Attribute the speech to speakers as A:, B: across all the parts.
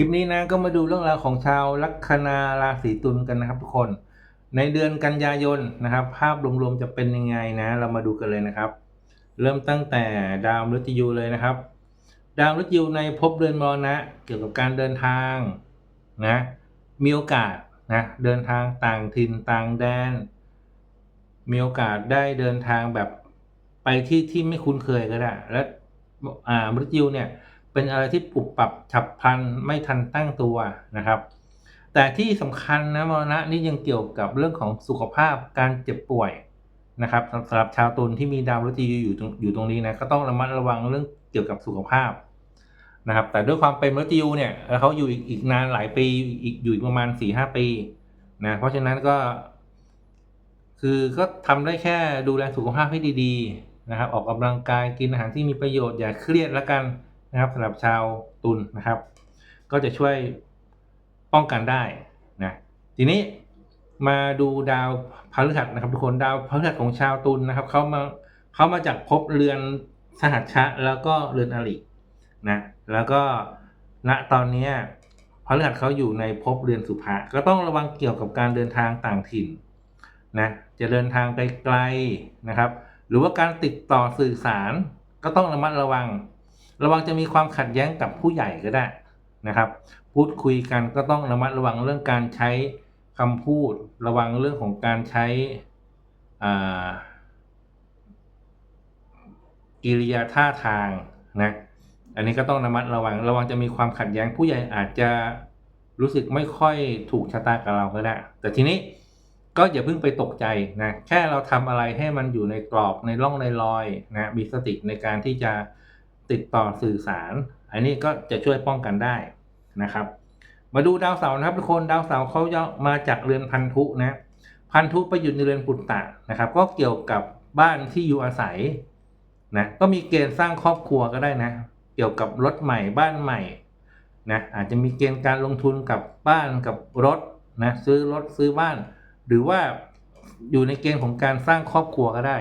A: คลิปนี้นะก็มาดูเรื่องราวของชาวลัคนาราศีตุลกันนะครับทุกคน ในเดือนกันยายนนะครับ ภาพรวมๆจะเป็นยังไงนะ เรามาดูกันเลยนะครับ เริ่มตั้งแต่ดาวมฤตยูเลยนะครับ ดาวมฤตยูในภพเรือนมรณะ เกี่ยวกับการเดินทางนะมีโอกาสนะเดินทางต่างถิ่นต่างแดน มีโอกาสได้เดินทางแบบไปที่ที่ไม่คุ้นเคยก็ได้ และอ่ามฤตยูเนี่ย เป็นอะไรที่ปรับปรับฉับพลันไม่ทันตั้งตัวนะครับ แต่ที่สำคัญนะมรณะนี่ยังเกี่ยวกับเรื่องของสุขภาพการเจ็บป่วยนะครับสำหรับชาวตุลที่มีดาวฤตยูอยู่ตรงอยู่ตรงนี้นะก็ต้องระมัดระวังเรื่องเกี่ยวกับสุขภาพนะครับ แต่ด้วยความเป็นมฤตยูเนี่ยเขาอยู่อีกนานหลายปีอีกอยู่อีกประมาณสี่ห้าปีนะเพราะฉะนั้นก็ คือก็ทำได้แค่ดูแลสุขภาพให้ดี ๆ นะครับ ออกกำลังกายกินอาหารที่มีประโยชน์อย่าเครียดล้วกัน นะครับสำหรับชาวตุลนะครับ ก็จะช่วยป้องกันได้นะทีนี้มาดูดาวพฤหัสนะครับ ทุกคนดาวพฤหัสของชาวตุลนะครับเขามาเขามาจากภพเรือนสหัชชะแล้วก็เรือนอรินะแล้วก็ณตอนนี้พฤหัสเขาอยู่ในภพเรือนสุภะก็ต้องระวังเกี่ยวกับการเดินทางต่างถิ่นนะจะเดินทางไกลๆนะครับ หรือว่าการติดต่อสื่อสารก็ต้องระมัดระวัง ระวังจะมีความขัดแย้งกับผู้ใหญ่ก็ได้นะครับ พูดคุยกันก็ต้องระมัดระวังเรื่องการใช้คำพูด ระวังเรื่องของการใช้กิริยาท่าทางนะอันนี้ก็ต้องระมัดระวัง ระวังจะมีความขัดแย้งผู้ใหญ่อาจจะรู้สึกไม่ค่อยถูกชะตากับเราก็ได้ แต่ทีนี้ก็อย่าเพิ่งไปตกใจนะ แค่เราทำอะไรให้มันอยู่ในกรอบในร่องในรอยนะ มีสติในการที่จะ ติดต่อสื่อสาร อันนี้ก็จะช่วยป้องกันได้นะครับ มาดูดาวเสาร์นะครับทุกคนดาวเสาร์เขาจะมาจากเรือนพันธุนะพันธุไปอยู่ในเรือนปุตตะนะครับ ก็เกี่ยวกับบ้านที่อยู่อาศัยนะก็มีเกณฑ์สร้างครอบครัวก็ได้นะ เกี่ยวกับรถใหม่บ้านใหม่นะอาจจะมีเกณฑ์การลงทุนกับบ้านกับรถนะซื้อรถซื้อบ้าน หรือว่าอยู่ในเกณฑ์ของการสร้างครอบครัวก็ได้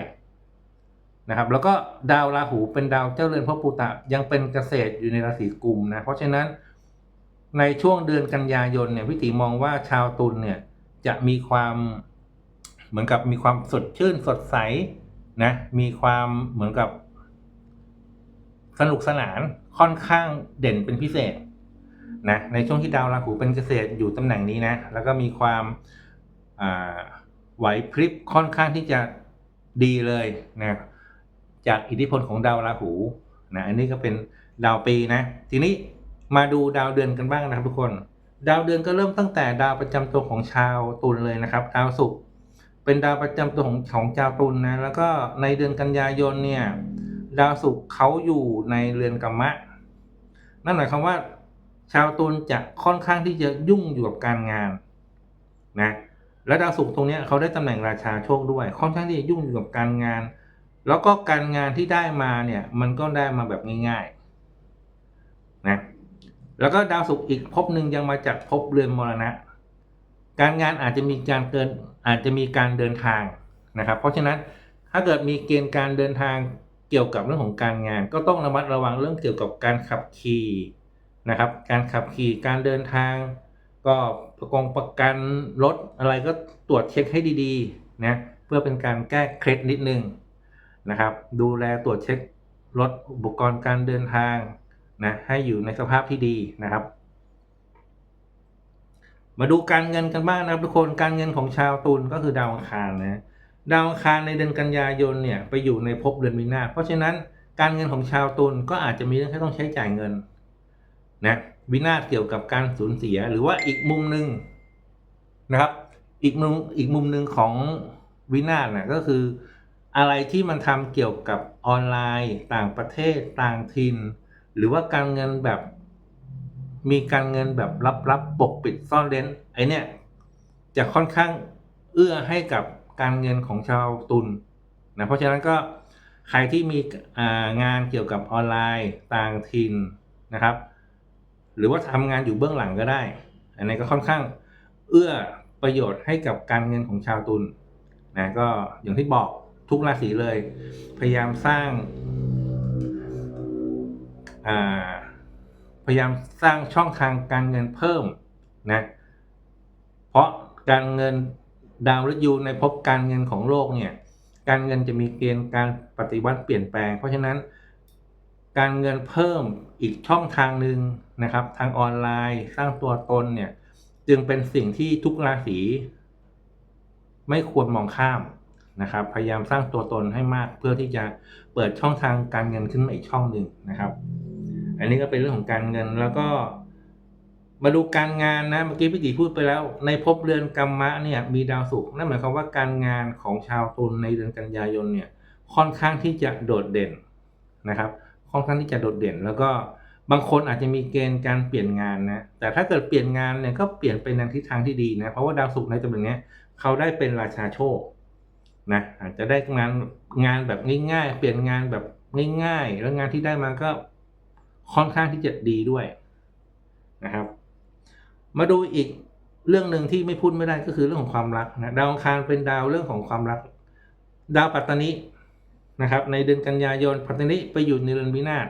A: นะครับแล้วก็ดาวราหูเป็นดาวเจ้าเรือนพระปุตะยังเป็นเกษตรอยู่ในราศีกุมนะเพราะฉะนั้นในช่วงเดือนกันยายนเนี่ยพิติมองว่าชาวตุลเนี่ยจะมีความเหมือนกับมีความสดชื่นสดใสนะมีความเหมือนกับสนุกสนานค่อนข้างเด่นเป็นพิเศษนะในช่วงที่ดาวราหูเป็นเกษตรอยู่ตำแหน่งนี้นะแล้วก็มีความไหวพริบค่อนข้างที่จะดีเลยนะ จากอิทธิพลของดาวราหูนะอันนี้ก็เป็นดาวปีนะ ทีนี้มาดูดาวเดือนกันบ้างนะครับทุกคน ดาวเดือนก็เริ่มตั้งแต่ดาวประจำตัวของชาวตุลเลยนะครับ ดาวศุกร์เป็นดาวประจำตัวของของชาวตุลนะแล้วก็ในเดือนกันยายนเนี่ยดาวศุกร์เขาอยู่ในเรือนกัมมะ นั่นหมายความว่า ชาวตุลจะค่อนข้างที่จะยุ่งอยู่กับการงานนะและดาวศุกร์ตรงนี้เขาได้ตำแหน่งราชาโชคด้วย ค่อนข้างที่จะยุ่งอยู่กับการงาน แล้วก็การงานที่ได้มาเนี่ยมันก็ได้มาแบบง่ายๆนะแล้วก็ดาวศุกร์อีกภพหนึ่งยังมาจากภพเรือนมรณะ การงานอาจจะมีการเกินอาจจะมีการเดินทางนะครับ เพราะฉะนั้นถ้าเกิดมีเกณฑ์การเดินทางเกี่ยวกับเรื่องของการงาน ก็ต้องระมัดระวังเรื่องเกี่ยวกับการขับขี่นะครับ การขับขี่การเดินทาง ก็ประกงประกันรถอะไรก็ตรวจเช็คให้ดีๆนะเพื่อเป็นการแก้เคล็ดนิดนึง นะครับ ดูแลตรวจเช็ครถอุปกรณ์การเดินทางนะให้อยู่ในสภาพที่ดีนะครับ มาดูการเงินกันบ้างนะครับทุกคนการเงินของชาวตุลก็คือดาวอังคารนะดาวอังคารในเดือนกันยายนเนี่ยไปอยู่ในภพเดือนมีนาเพราะฉะนั้นการเงินของชาวตุลก็อาจจะมีเรื่องที่ต้องใช้จ่ายเงินนะวินาศเกี่ยวกับการสูญเสียหรือว่าอีกมุมหนึ่งนะครับ อีกมุมอีกมุมหนึ่งของวินาศนะก็คือ อะไรที่มันทำเกี่ยวกับออนไลน์ ต่างประเทศต่างถิ่นหรือว่าการเงินแบบ มีการเงินแบบลับๆปกปิดซ่อนเร้นไอเนี้ยจะค่อนข้างเอื้อให้กับการเงินของชาวตุลนะเพราะฉะนั้นก็ใครที่มีงานเกี่ยวกับออนไลน์ต่างถิ่นนะครับ หรือว่าทำงานอยู่เบื้องหลังก็ได้ อันนี้ก็ค่อนข้างเอื้อประโยชน์ให้กับการเงินของชาวตุลนะก็อย่างที่บอก ทุกราศีเลย พยายามสร้างพยายามสร้างช่องทางการเงินเพิ่มนะเพราะการเงินดาวฤยูในภพการเงินของโลกเนี่ยการเงินจะมีเกณฑ์การปฏิวัติเปลี่ยนแปลง เพราะฉะนั้น การเงินเพิ่มอีกช่องทางหนึ่งนะครับ ทางออนไลน์สร้างตัวตนเนี่ยจึงเป็นสิ่งที่ทุกราศีไม่ควรมองข้าม นะครับ พยายามสร้างตัวตนให้มากเพื่อที่จะเปิดช่องทางการเงินขึ้นมาอีกช่องหนึ่งนะครับ อันนี้ก็เป็นเรื่องของการเงินแล้วก็มาดูการงานนะเมื่อกี้พี่ตีพูดไปแล้ว ในภพเรือนกรรมะเนี่ยมีดาวศุกร์นั่นหมายความว่าการงานของชาวตุลในเดือนกันยายนเนี่ยค่อนข้างที่จะโดดเด่นนะครับ ค่อนข้างที่จะโดดเด่น แล้วก็บางคนอาจจะมีเกณฑ์การเปลี่ยนงานนะแต่ถ้าเกิดเปลี่ยนงานเนี่ยก็เปลี่ยนไปในทิศทางที่ดีนะเพราะว่าดาวศุกร์ในตำแหน่งนี้เขาได้เป็นราชาโชค นะอาจจะได้งานงานแบบง่ายๆ เปลี่ยนงานแบบง่ายๆ แล้วงานที่ได้มาก็ค่อนข้างที่จะดีด้วยนะครับ มาดูอีกเรื่องหนึ่งที่ไม่พูดไม่ได้ก็คือเรื่องของความรักนะดาวอังคารเป็นดาวเรื่องของความรัก ดาวปัตตานินะครับ ในเดือนกันยายนปัตตานิไปอยู่ในเรือนวินาศ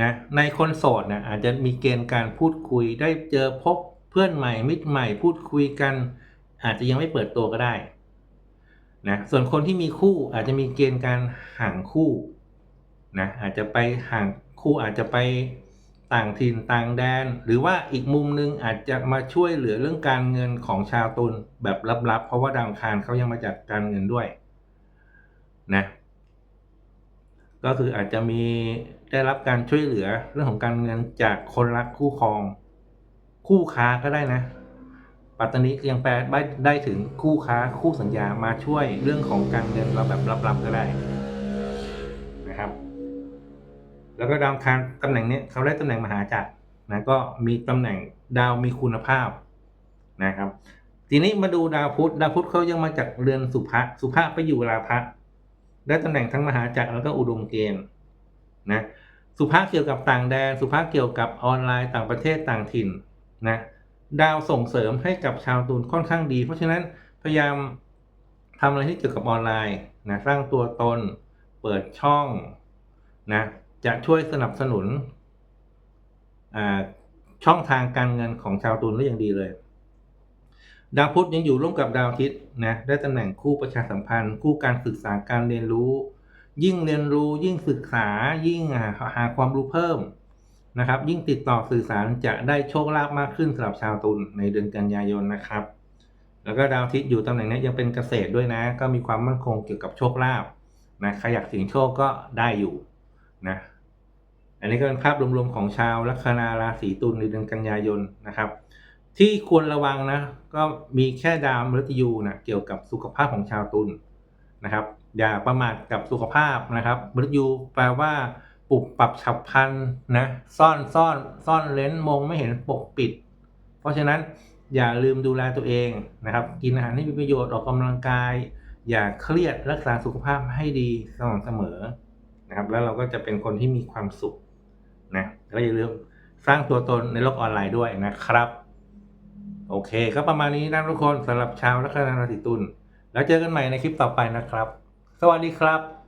A: นะในคนโสดนะอาจจะมีเกณฑ์การพูดคุยได้เจอพบเพื่อนใหม่มิตรใหม่พูดคุยกัน อาจจะยังไม่เปิดตัวก็ได้ นะส่วนคนที่มีคู่อาจจะมีเกณฑ์การห่างคู่นะอาจจะไปห่างคู่อาจจะไปต่างถิ่นต่างแดน หรือว่าอีกมุมหนึงอาจจะมาช่วยเหลือเรื่องการเงินของชาวตุลแบบลับๆ เพราะว่าดาวคารเขายังมาจากการเงินด้วยนะก็คืออาจจะมีได้รับการช่วยเหลือเรื่องของการเงินจากคนรักคู่ครอง คู่ค้าก็ได้นะ ปัตตานียังแปลได้ถึงคู่ค้าคู่สัญญามาช่วยเรื่องของการเงินเราแบบลับๆก็ได้นะครับ แล้วก็ดาวคารตำแหน่งนี้เขาได้ตำแหน่งมหาจักรนะก็มีตำแหน่งดาวมีคุณภาพนะครับ ทีนี้มาดูดาวพุธดาวพุธเขายังมาจากเรือนสุภะสุภะไปอยู่ราพะได้ตำแหน่งทั้งมหาจักรแล้วก็อุดมเกณฑ์นะสุภะเกี่ยวกับต่างแดน สุภะเกี่ยวกับออนไลน์ต่างประเทศต่างถิ่นนะ ดาวส่งเสริมให้กับชาวตุลค่อนข้างดี เพราะฉะนั้นพยายามทำอะไรที่เกี่ยวกับออนไลน์นะสร้างตัวตน เปิดช่องนะจะช่วยสนับสนุนช่องทางการเงินของชาวตุลได้อย่างดีเลย ดาวพุธยังอยู่ร่วมกับดาวอาทิตย์นะได้ตำแหน่งคู่ประชาสัมพันธ์ คู่การศึกษาการเรียนรู้ ยิ่งเรียนรู้ยิ่งศึกษายิ่งหาความรู้เพิ่ม นะครับ ยิ่งติดต่อสื่อสารจะได้โชคลาภมากขึ้นสำหรับชาวตุลในเดือนกันยายนนะครับ แล้วก็ดาวอาทิตย์อยู่ตำแหน่งนี้ยังเป็นเกษตรด้วยนะ ก็มีความมั่นคงเกี่ยวกับโชคลาภนะใครอยากเสี่ยงโชคก็ได้อยู่นะอันนี้ก็เป็นภาพรวมๆของชาวลัคนาราศีตุลในเดือนกันยายนนะครับ ที่ควรระวังนะ ก็มีแค่ดาวมฤตยูนะเกี่ยวกับสุขภาพของชาวตุลนะครับ อย่าประมาทกับสุขภาพนะครับมฤตยูแปลว่า ปรับปรับฉับพันนะซ่อนซ่อนซ่อนเลนมองไม่เห็นปกปิด เพราะฉะนั้นอย่าลืมดูแลตัวเองนะครับ กินอาหารที่มีประโยชน์ออกกำลังกาย อย่าเครียดรักษาสุขภาพให้ดีสม่ำเสมอนะครับ แล้วเราก็จะเป็นคนที่มีความสุขนะแล้วอย่าลืมสร้างตัวตนในโลกออนไลน์ด้วยนะครับ โอเค ก็ประมาณนี้นะทุกคนสำหรับชาวลัคนาราศีตุลแล้วเจอกันใหม่ในคลิปต่อไปนะครับ สวัสดีครับ